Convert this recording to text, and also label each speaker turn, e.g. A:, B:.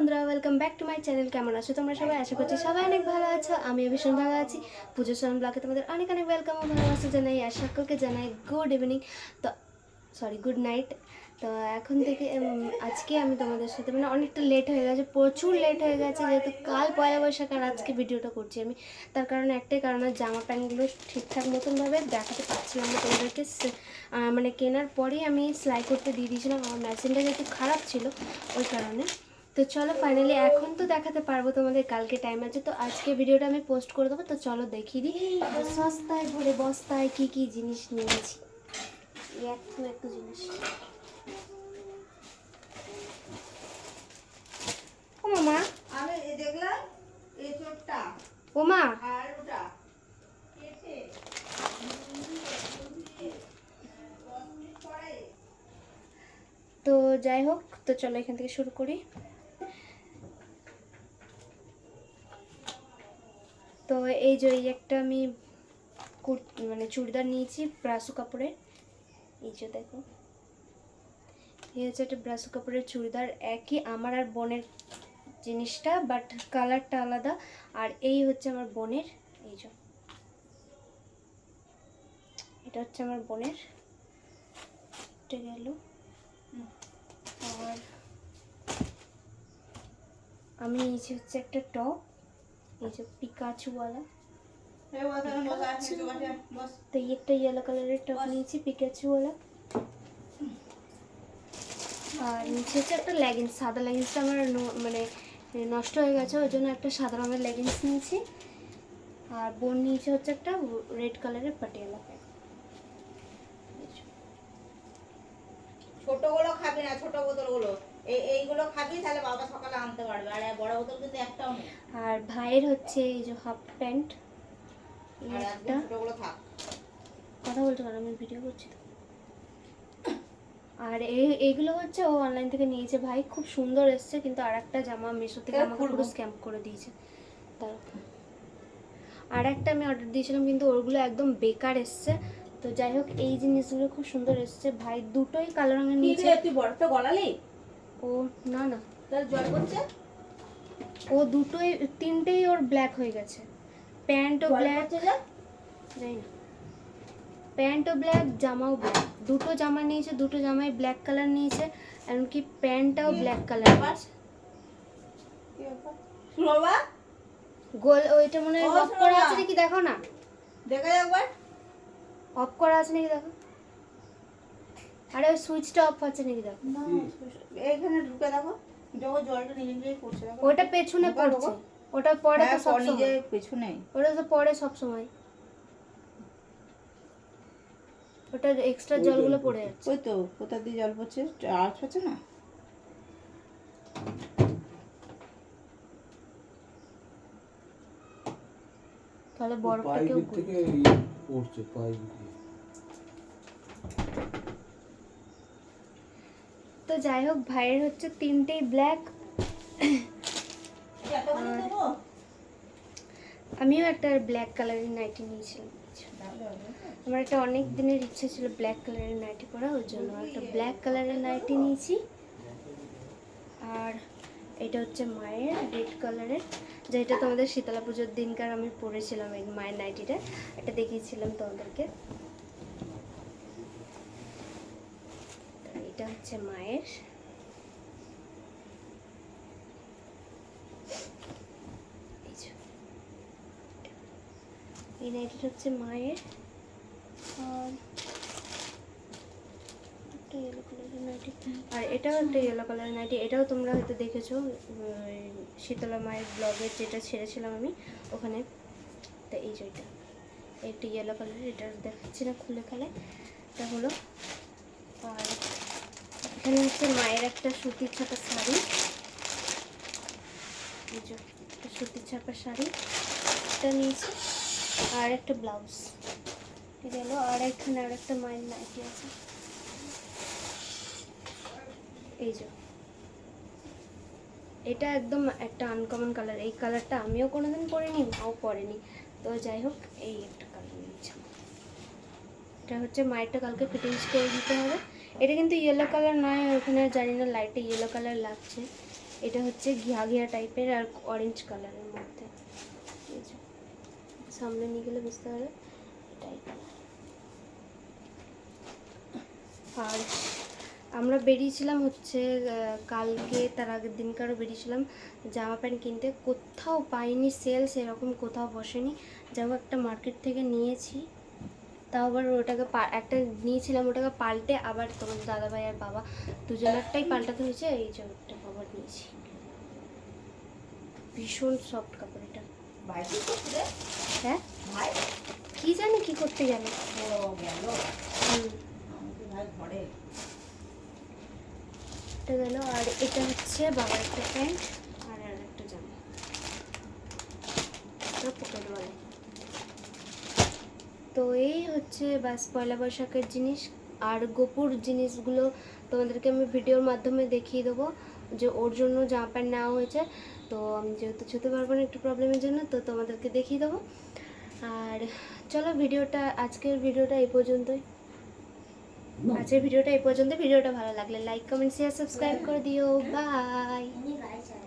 A: বন্ধুরা welcome back to my channel কেমন আছো তোমরা সবাই? আশা করছি সবাই অনেক ভালো আছো। আমিও ভীষণ ভালো আছি। পুজো শরণ ব্লগে তোমাদের অনেক অনেক ওয়েলকাম ও ভালোবাসা জানাই, আর সকলকে জানাই গুড ইভিনিং তো সরি গুড নাইট তো এখন থেকে আজকে আমি তোমাদের সাথে মানে অনেকটা লেট হয়ে গেছে, প্রচুর লেট হয়ে গেছে, যেহেতু কাল পয়লা বৈশাখ আর আজকে ভিডিওটা করছি আমি। তার কারণে একটাই কারণ জামা প্যান্টগুলো ঠিকঠাক মতনভাবে দেখাতে পারছিলাম না। তোমাদেরকে মানে কেনার পরেই আমি সেলাই করতে দিয়ে দিয়েছিলাম। আমার মেশিনটা যেহেতু খারাপ ছিল, ওই কারণে। তো চলো ফাইনালি এখন তো দেখাতে পারব তোমাদের কালকে টাইম আছে। তো আজকে ভিডিওটা আমি পোস্ট করে দেবো তো চলো দেখিয়ে দিই সস্তায় ভরে বস্তায় কি কি জিনিস নিয়েছি। একটু একটু জিনিস। ও মামা।
B: আমি দেখলাম এই চোরটা।
A: ও মা।
B: আর ওটা।
A: তো যাই হোক তো চলো এখান থেকে শুরু করি। তো এই যে এই একটা আমি কুর- মানে চুড়িদার নিয়েছি ব্রাসু কাপড়ের এই যে দেখো। এই হচ্ছে একটা ব্রাসু কাপড়ের চুড়িদার। একই আমার আর বোনের জিনিসটা, বাট কালারটা আলাদা। আর এই হচ্ছে আমার বোনের। এই যে। এটা হচ্ছে আমার বোনের। গেল। আর আমি নিয়েছি হচ্ছে একটা টপ। এই যে
B: বসে বস।
A: তো এই একটা ইয়েলো কালারের টপ নিয়েছি পিকাচুওয়ালা আর নিচে হচ্ছে একটা লেগিংস সাদা লেগিংসটা আমার মানে নষ্ট হয়ে গেছে ওই জন্য একটা সাদা রঙের লেগিংস নিয়েছি। আর বোন নিয়েছে হচ্ছে একটা রেড কালারের পাটিয়ালা প্যান্ট
B: ছোটগুলো খাবি না ছোট বোতলগুলো। এই এইগুলো খাবি তাহলে বাবা সকালে আনতে পারবে। আর বড় বোতল কিন্তু একটাও নেই।
A: আর ভাইয়ের হচ্ছে এই যে হাফ প্যান্ট
B: আর
A: একটা।
B: ছোটগুলো থাক।
A: কথা বলতে পারো আমি ভিডিও করছি তো। আর এই এইগুলো হচ্ছে ও অনলাইন থেকে নিয়েছে। ভাই খুব সুন্দর এসছে কিন্তু আর একটা জামা মিশো থেকে আমাকে পুরো স্ক্যাম্প করে দিয়েছে। তার আর একটা আমি অর্ডার দিয়েছিলাম কিন্তু ওগুলো একদম বেকার এসছে। তো যাই হোক এই জিনিসগুলো খুব সুন্দর এসছে। ভাই দুটোই কালো রঙের নিয়েছে
B: রে তুই বরফটা গলালি?
A: ও না না।
B: তাহলে জল করছে?
A: ও দুটোই তিনটেই ওর ব্ল্যাক হয়ে গেছে। প্যান্টও ব্ল্যাক জানি না। প্যান্টও ব্ল্যাক জামাও ব্ল্যাক দুটো জামা নিয়েছে দুটো জামাই ব্ল্যাক কালার নিয়েছে এমনকি প্যান্টটাও ব্ল্যাক কালার গোল ওইটা মনে হয় করা আছে। নাকি? দেখো না।
B: দেখা যাক একবার।
A: অফ করা আছে নাকি দেখো? আরে ওই সুইচটা অফ আছে নাকি দেখো?
B: না এইখানে ঢুকে দেখো যখন জলটা নিজে নিজেই পড়ছে দেখো।
A: ওটা পেছনে পড়ছে। ওটা পরে তো
B: হ্যাঁ,
A: সব সময়
B: পেছনেই
A: ওটা তো পরে সব সময় ওটা এক্সট্রা জলগুলো পড়ে যাচ্ছে
B: ওই তো কোথা দিয়ে জল পড়ছে? আওয়াজ পাচ্ছে না?
A: তাহলে বরফটা কেউ
C: থেকে পড়ছে দিয়ে।
A: তো যাই হোক, ভাইয়ের হচ্ছে তিনটেই ব্ল্যাক আমিও একটা ব্ল্যাক কালারের নাইটি নিয়েছিলাম। আমার একটা অনেক দিনের ইচ্ছে ছিল ব্ল্যাক কালারের নাইটি পরা ওই জন্য একটা ব্ল্যাক কালারের নাইটি নিয়েছি। আর এটা হচ্ছে মায়ের রেড কালারের যেটা তোমাদের শীতলা পুজোর দিনকার আমি পরেছিলাম এই মায়ের নাইটিটা এটা দেখিয়েছিলাম তোমাদেরকে। এটা হচ্ছে মায়ের। এই নাইটিটা হচ্ছে মায়ের। আর একটা ইয়েলো কালারের নাইটি আর এটাও একটা ইয়েলো কালারের নাইটি এটাও তোমরা হয়তো দেখেছ শীতলা মায়ের ব্লগের যেটা ছেড়েছিলাম আমি, ওখানে। তো এই যে একটা ইয়েলো কালারের এটা দেখাচ্ছি না খুলে খেলে। এটা হলো, আর এখানে হচ্ছে মায়ের একটা সুতির ছাপা শাড়ি। এই যে একটা সুতির ছাপা শাড়ি এটা নিয়েছি, আর একটা ব্লাউজ গেল আর এখানে আর একটা মায়ের নাইটি আছে। এই যে। এটা একদম একটা আনকমন কালার এই কালারটা আমিও কোনোদিন পরিনি, মাও পরেনি। তো যাই হোক, এই একটা কালার নিয়েছি। এটা হচ্ছে মায়েরটা কালকে ফিটিংস করে দিতে হবে। এটা কিন্তু ইয়েলো কালার নয় ওখানে জানি না লাইটে ইয়েলো কালার লাগছে। এটা হচ্ছে ঘিয়া ঘিয়া টাইপের আর অরেঞ্জ কালারের মধ্যে। সামনে নিয়ে গেলে বুঝতে পারবে, এটাই কালার আর আমরা বেরিয়েছিলাম হচ্ছে কালকে তার আগের দিনকারও বেরিয়েছিলাম জামা প্যান্ট কিনতে। কোথাও পাইনি সেল সেরকম কোথাও বসেনি। যাব একটা মার্কেট থেকে নিয়েছি। তাও আবার ওটাকে একটা নিয়েছিলাম ওটাকে পাল্টে আবার তোমার দাদাভাই আর বাবা দুজনেরটাই পাল্টাতে হয়েছে এই একটা কভার নিয়েছি। ভীষণ সফট কাপড় এটা? হ্যাঁ?
B: ভাই?
A: কি জানি কি করতে গেল।
B: গেল ঘরে
A: এটা গেল, আর এটা হচ্ছে বাবার একটা প্যান্ট, আর আর একটা জামা। এটা পকেটওয়ালা তো এই হচ্ছে বাস পয়লা বৈশাখের জিনিস, আর গোপুর জিনিসগুলো তোমাদেরকে আমি ভিডিওর মাধ্যমে দেখিয়ে দেবো, যে ওর জন্য জামা প্যান্ট নেওয়া হয়েছে। তো আমি যেহেতু ছুতে পারব না একটু প্রবলেমের জন্য, তো তোমাদেরকে দেখিয়ে দেবো। আর চলো ভিডিওটা, আজকের ভিডিওটা এই পর্যন্তই। আজকের ভিডিওটা এই পর্যন্ত ভিডিওটা ভালো লাগলে লাইক কমেন্ট শেয়ার সাবস্ক্রাইব করে দিও। বাই